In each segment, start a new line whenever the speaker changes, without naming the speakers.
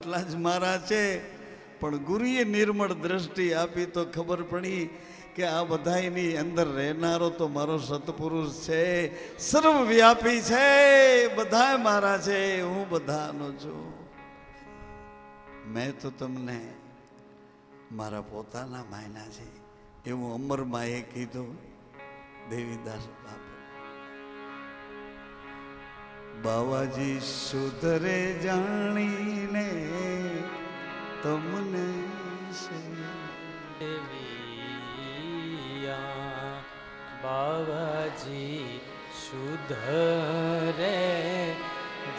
એટલા જ મારા છે. પણ ગુરુએ નિર્મળ દ્રષ્ટિ આપી તો ખબર પડી કે આ બધાયની અંદર રહેનારો તો મારો સત્પુરુષ છે. સર્વવ્યાપી છે. બધા મારા છે. હું બધાનો છું. મેં તો તમને મારા પોતાના માયના છે. એવું એ કીધું દેવીદાસ બાપુ. બાવાજી સુધરે જાણીને તમને
બાવાજી સુધરે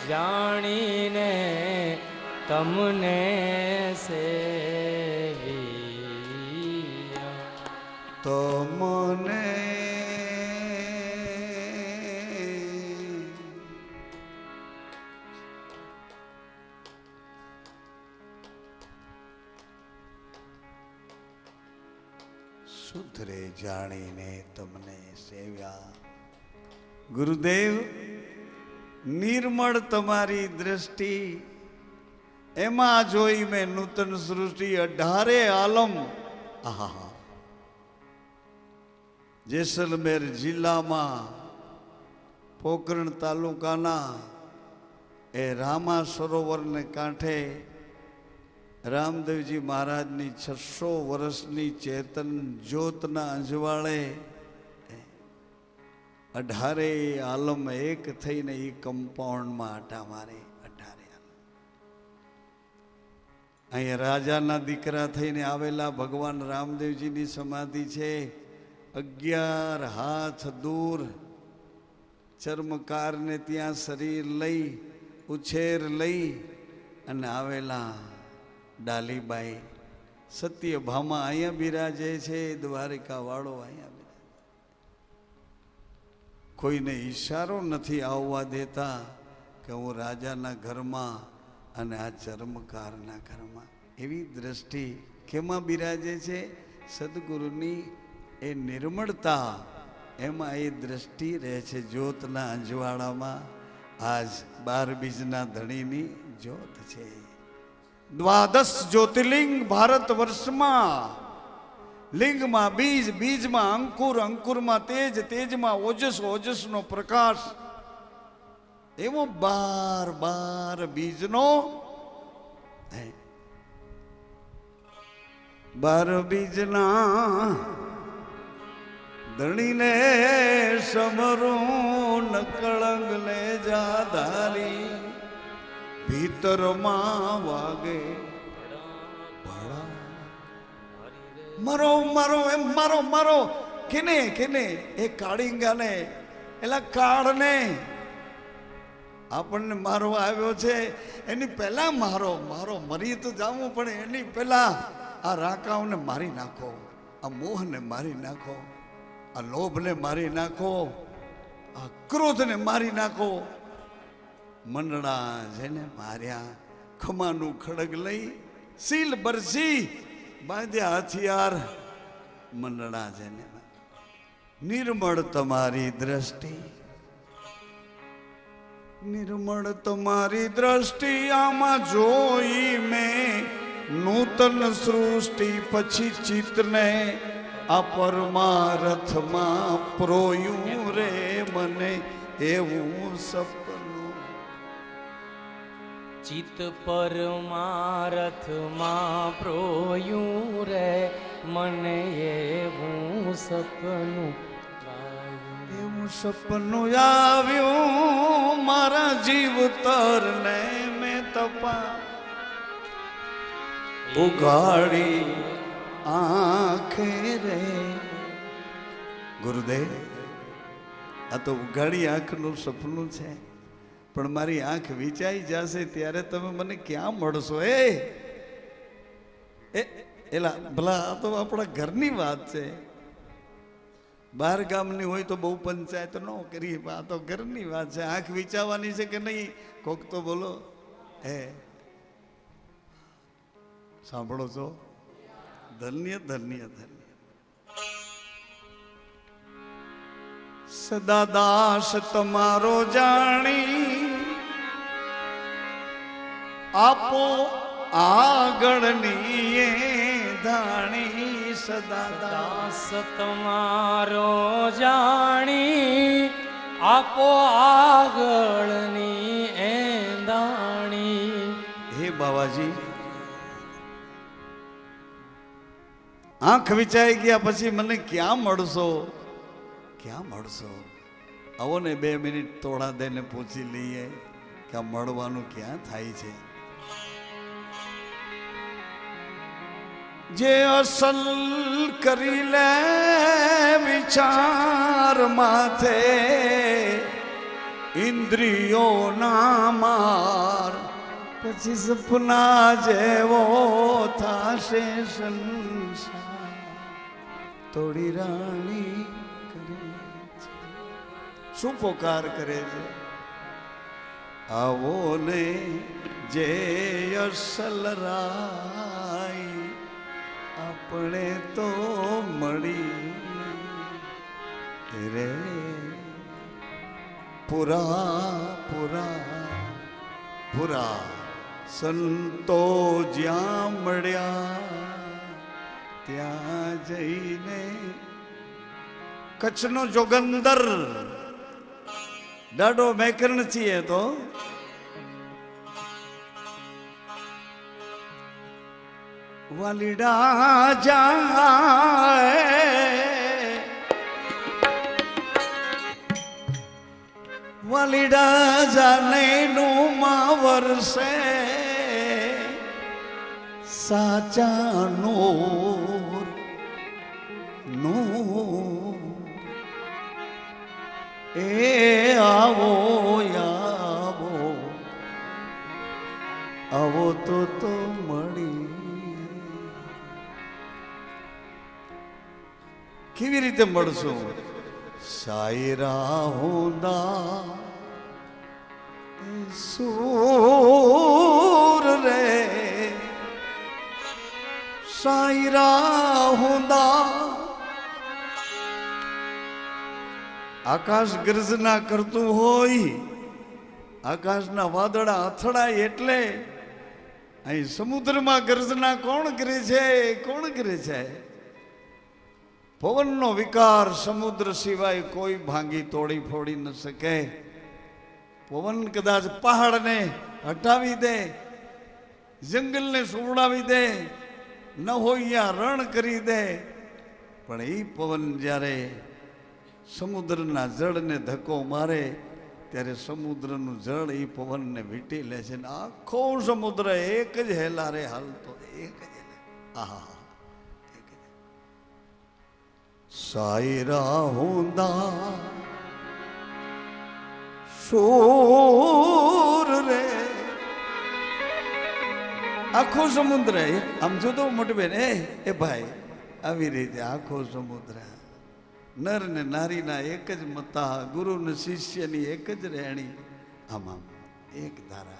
જાણીને તમને સેવિયા
તમને સુધરે જાણીને તમને સેવ્યા. ગુરુદેવ, નિર્મળ તમારી દ્રષ્ટિ. એમાં જોઈ મેં નૂતન સૃષ્ટિ અઢારે આલમ. આહા જેસલમેર જિલ્લામાં, પોકરણ તાલુકાના, એ રામા સરોવરને કાંઠે રામદેવજી મહારાજની છસો વર્ષની ચેતન જ્યોતના અંજવાળે અઢારે આલમ એક થઈને એ કમ્પાઉન્ડમાં આટા મારે, અઢારે અહીંયા રાજાના દીકરા થઈને આવેલા ભગવાન રામદેવજીની સમાધિ છે. અગિયાર હાથ દૂર ચર્મકારને ત્યાં શરીર લઈ, ઉછેર લઈ અને આવેલા ડાલીબાઈ, સત્યભામા અહીંયા બિરાજે છે દ્વારિકા વાળો અહીંયા બિરાજે. કોઈને ઈશારો નથી આવવા દેતા કે હું રાજાના ઘરમાં અને આ ચર્મકારના ઘરમાં. એવી દ્રષ્ટિ કેમાં બિરાજે છે? સદગુરુની એ નિર્મળતા, એમાં એ દ્રષ્ટિ રહે છે જ્યોતના અંજવાળામાં. આજ બાર બીજના ધણીની જ્યોત છે. દ્વાદશ જ્યોતિર્લિંગ ભારત વર્ષમાં. લિંગમાં બીજ, બીજમાં અંકુર, અંકુરમાં તેજ, તેજમાં ઓજસ, ઓજસનો પ્રકાશ. એવો બાર બાર બીજનો બાર બીજના ધણીને સમરું નકળંગ લે જાધારી. ભીતરમાં વાગે. મારો મારો, એમ મારો મારો. કેને કેને? એ કાળિંગાને, એલા કાળને. આપણને મારો આવ્યો છે. એની પહેલા મારો મારો, મરી તો જાવું પણ એની પહેલા આ રાકાઓને મારી નાખો. આ મોહને મારી નાખો. આ લોભને મારી નાખો. આ ક્રોધને મારી નાખો. મંડળા જેને માર્યા, ખમાનું ખડગ લઈ સીલ બરસી, બાંધ્યા હથિયાર. મંડળા જેને નિર્મળ તમારી દ્રષ્ટિ, નિર્મળ તમારી દ્રષ્ટિ આમાં જોઈ મેં. નૂતન સૃષ્ટિ પછી ચિત્તને આ પરમારથમાં પ્રોયું રે મને. એવું સપનું
ચિત્ત પરમારથમાં પ્રોયું રે મને એવું સપનું.
એવું સપનું આવ્યું મારા જીવ તરને મેં તપા. ઉઘાડી આંખે રે. ગુરુદેવ આ તો ઉઘાડી આંખનું સપનું છે. પણ મારી આંખ વિચાઈ જશે ત્યારે તમે મને ક્યાં મળશો? એ એલા, ભલા, આ તો આપણા ઘરની વાત છે. બહાર ગામની હોય તો બહુ પંચાયત ન કરી આ તો ઘરની વાત છે. આંખ વિચારવાની છે કે નહીં? કોક તો બોલો. હે સાંભળો છો? ધન્ય ધન્ય ધન્ય. સદા દાસ તમારો જાણી આપો આગળની એ ધાણી સદા
દાસ. તમારો જાણી આપો આગળની એંદાણી
હે બાવાજી આંખ વિચાઈ ગયા પછી મને ક્યાં મળશો? ક્યાં મળશો? આવો ને બે મિનિટ તોડા દઈને પૂછી લઈએ કે આ મળવાનું ક્યાં થાય છે? જે અસલ કરી લે વિચાર માથે, ઇન્દ્રિયો ના માર, પછી સપના જેવો થાશે સંસાર. તોડી રાણી કરે છે. શું પોકાર કરે છે? આવો ને જે અસલ રાય આપણે તો મળી રે. પુરા પુરા પુરા સંતો જ્યાં મળ્યા, ત્યાં જઈને કચ્છનો જોગંદર ડાડો મેકરણ છીએ તો વાલીડા જાય. વલડા જાને નું માં વરસે. સાચા નૂર નૂર. એ આવો આવો આવો તો તો કેવી રીતે મળશું? સાયરા હોંદા સૂર રે. સાયરા હોંદા આકાશ ગર્જના કરતું હોય, આકાશના વાદળા અથડાય એટલે અહીં સમુદ્રમાં ગર્જના કોણ કરે છે? કોણ કરે છે? પવનનો વિકાર સમુદ્ર સિવાય કોઈ ભાંગી તોડી ફોડી ન શકે. પવન કદાચ પહાડને હટાવી દે, જંગલને સુવડાવી દે, ન હોય રણ કરી દે. પણ એ પવન જ્યારે સમુદ્રના જળને ધક્કો મારે, ત્યારે સમુદ્રનું જળ એ પવનને વીંટી લે છે ને આખો સમુદ્ર એક જ હેલારે હાલતો, એક જ. આહા સાયરા હોંદા. શોર રે. આખો સમુદ્ર આમ જોતો મોટી બેન, એ એ ભાઈ, આવી રીતે આખો સમુદ્ર. નર ને નારીના એક જ મતા ગુરુ ને શિષ્યની એક જ રહેણી આમ એક ધારા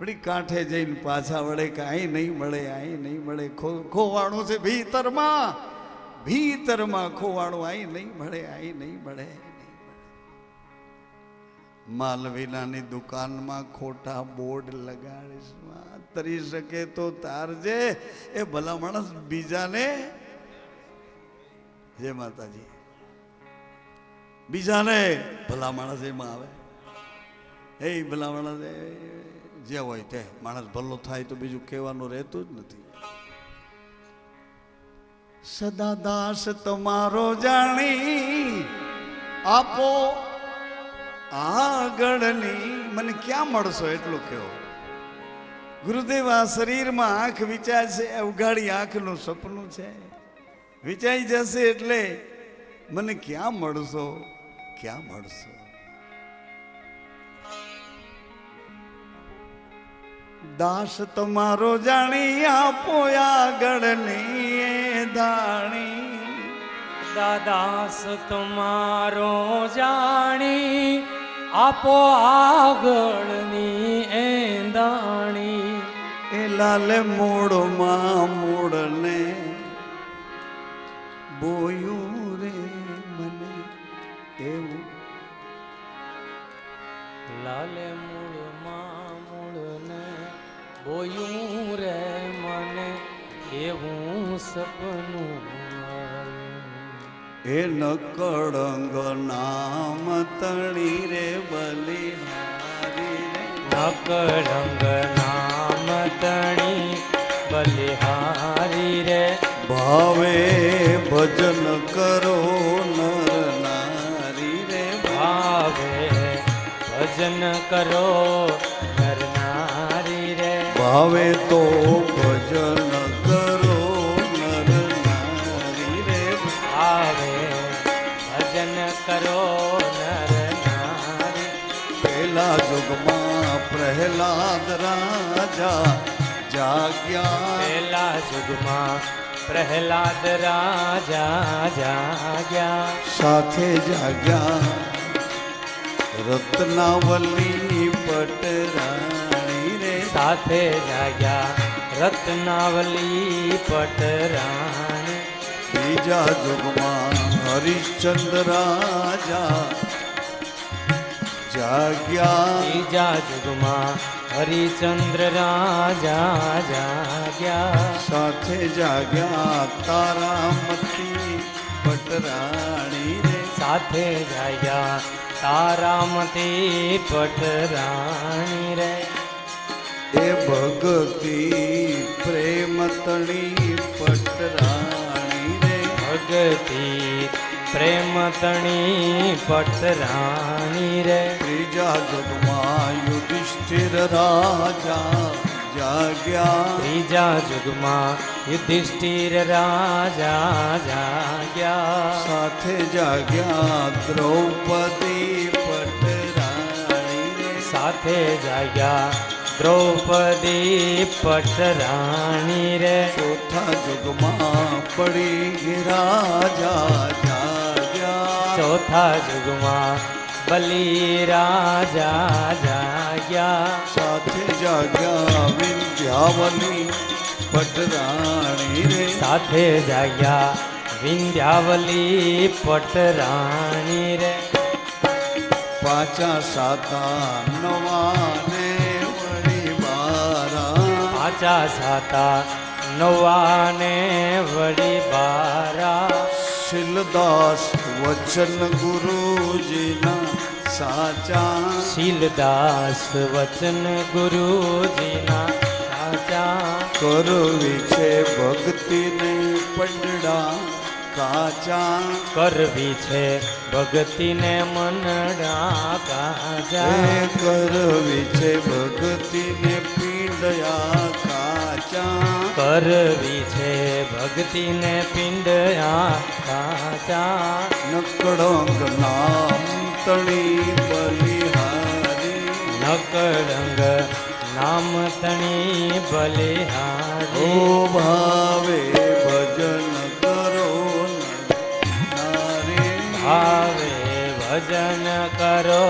વળી કાંઠે જઈને પાછા વળે કે અહીં નહીં મળે અહીં નહીં મળે. ખો, ખોવાણું છે ભીતરમાં. ભીતરમાં ખોવાણું અહીં નહીં મળે અહીં નહીં મળે. માલવીનાની દુકાનમાં ખોટા બોર્ડ લગાડીશ. તરી શકે તો તારજે એ ભલા માણસ બીજાને. જય માતાજી. બીજાને. ભલા માણસ એમાં આવે. એ ભલા માણસ જે હોય તે. માણસ ભલો થાય તો બીજું કહેવાનું રહેતું જ નથી. સદા દાસ તમારો જાણી. આપો આગળની, મને ક્યાં મળશો એટલું કહો. ગુરુદેવ, આ શરીરમાં આંખ વિચાર છે ઉઘાડી આંખનું સપનું છે. વિચારી જશે એટલે મને ક્યાં મળશો? ક્યાં મળશો? દાસ તમારો જાણી, આપો આગળની. દાણી
દાદાસ તમારો જાણી આપો આગળની એંદાણી.
એ લાલે મૂળમાં મૂળને બોયું રે મને એવું.
લાલે મૂળમાં મૂળને બોયું રે એવું સપનું હે
એ નકળંગ નામ તણી રે બલિહારી
નકળંગ નામ તણી બલિહારી રે.
ભાવે ભજન કરો નર નારી રે.
ભાવે ભજન કરો નર નારી રે.
ભાવે તો ભજન
ભજન કરો નર નારી
પેલા યુગમાં પ્રહલાદ રાજા જાગ્યા
પેલા યુગમાં પ્રહલાદ રાજા જાગ્યા
સાથે જાગ્યા રત્નાવલી પટરાણી રે
સાથે જાગ્યા રત્નાવલી પટરાણી
બીજા યુગમાં હરિશ્ચંદ્ર રાજા જાગ્યા
જા જુગમાં હરિચંદ્ર રાજા જાગ્યા
સાથે જાગ્યા તારામતી પટરાણી રે
સાથે જાગ્યા તારામતી પટરાણી રે
એ ભગતી પ્રેમ તણી પટરાણી રે
ભગતિ પ્રેમ તણી પટરાણી રે.
ત્રીજા જગમાં યુધિષ્ઠિર રાજા જાગ્યા.
ત્રીજા યુગમાં યુધિષ્ઠિર રાજા જાગ્યા.
સાથે જાગ્યા દ્રૌપદી પટરાણી
સાથે જાગ્યા દ્રૌપદી પટરાણી રે.
ચોથા જુગમાં પડી રાજા જાગ્યા.
ચોથા જુગમાં બલિ રાજા જાગ્યા.
સાથે જાગ્યા વિંધ્યાવલી પટરાણી રે.
સાથે જાગ્યા વિંધ્યાવલી પટરાણી રે.
પાચા સાતા નવા ને વળી બારા
પાચા સાતા નવાને વળી બારા.
શિલદાસ વચન ગુરુજીના સાચા.
શીલદાસ વચન ગુરુજીના સાચા.
કરવી છે ભક્તિને પંડડા કાચા.
કરવી છે ભક્તિને મનડા કાજા
કરવી છે ભક્તિને પીંડયા કાચા
કરવી છે ભક્તિને પિંડયા કાચા.
નકડો નામ તણી બલિહારી.
નકડંગ નામ તણી
ઓ
બલિહારી
ભાવે ભજન કરો નારી
ભાવે ભજન કરો